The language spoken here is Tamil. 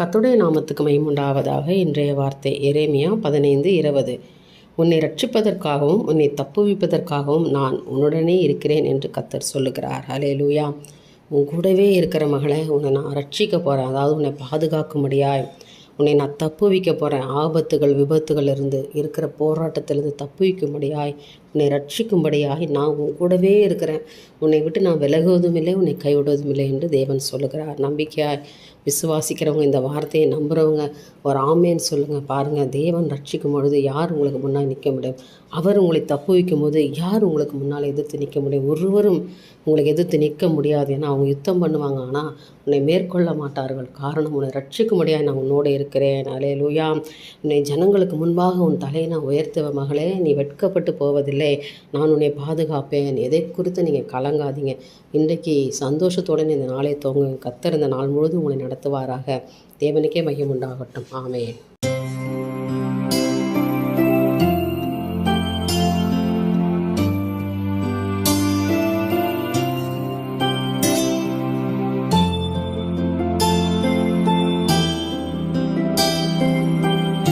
கத்துடைய நாமத்துக்கு மைமுண்டாவதாக இன்றைய வார்த்தை எரேமியா பதினைந்து இருபது. உன்னை ரட்சிப்பதற்காகவும் உன்னை தப்புவிப்பதற்காகவும் நான் உன்னுடனே இருக்கிறேன் என்று கத்தர் சொல்லுகிறார். ஹலே லூயா உன் கூடவே இருக்கிற மகளை உன்னை நான் ரட்சிக்க போகிறேன் அதாவது உன்னை பாதுகாக்கும்படியாய் உன்னை நான் தப்புவிக்க போகிறேன் ஆபத்துகள் விபத்துகள் இருந்து இருக்கிற போராட்டத்திலிருந்து தப்புவிக்கும்படியாய் உன்னை ரட்சிக்கும்படியாகி நான் உன் கூடவே இருக்கிறேன். உன்னை விட்டு நான் விலகுவதும் இல்லை உன்னை கைவிடுவதும் இல்லை என்று தேவன் சொல்லுகிறார். நம்பிக்கையாய் விசுவாசிக்கிறவங்க இந்த வார்த்தையை நம்புகிறவங்க ஒரு ஆமேன்னு சொல்லுங்கள் பாருங்கள் தேவன் ரட்சிக்கும் பொழுது யார் உங்களுக்கு முன்னால் நிற்க முடியும்? அவர் உங்களை தப்பு வைக்கும் போது யார் உங்களுக்கு முன்னால் எதிர்த்து நிற்க முடியும்? ஒருவரும் உங்களுக்கு எதிர்த்து நிற்க முடியாது ஏன்னா அவங்க யுத்தம் பண்ணுவாங்க. ஆனால் உன்னை மேற்கொள்ள மாட்டார்கள். காரணம் உன்னை ரட்சிக்கும்படியாக நான் உன்னோடு இருக்கிறேன். அலே லூயா உன்னை ஜனங்களுக்கு முன்பாக உன் தலையை நான் உயர்த்துவ மகளே நீ வெட்கப்பட்டு போவதில்லை. நான் உன்னை பாதுகாப்பேன். எதை குறித்து நீங்கள் கலங்காதீங்க. இன்றைக்கு சந்தோஷத்துடன் இந்த நாளை தோங்க கத்தர் இந்த நாள் முழுதும் உங்களை நடத்துவாராக. தேவனுக்கே மையம் உண்டாகட்டும். ஆமே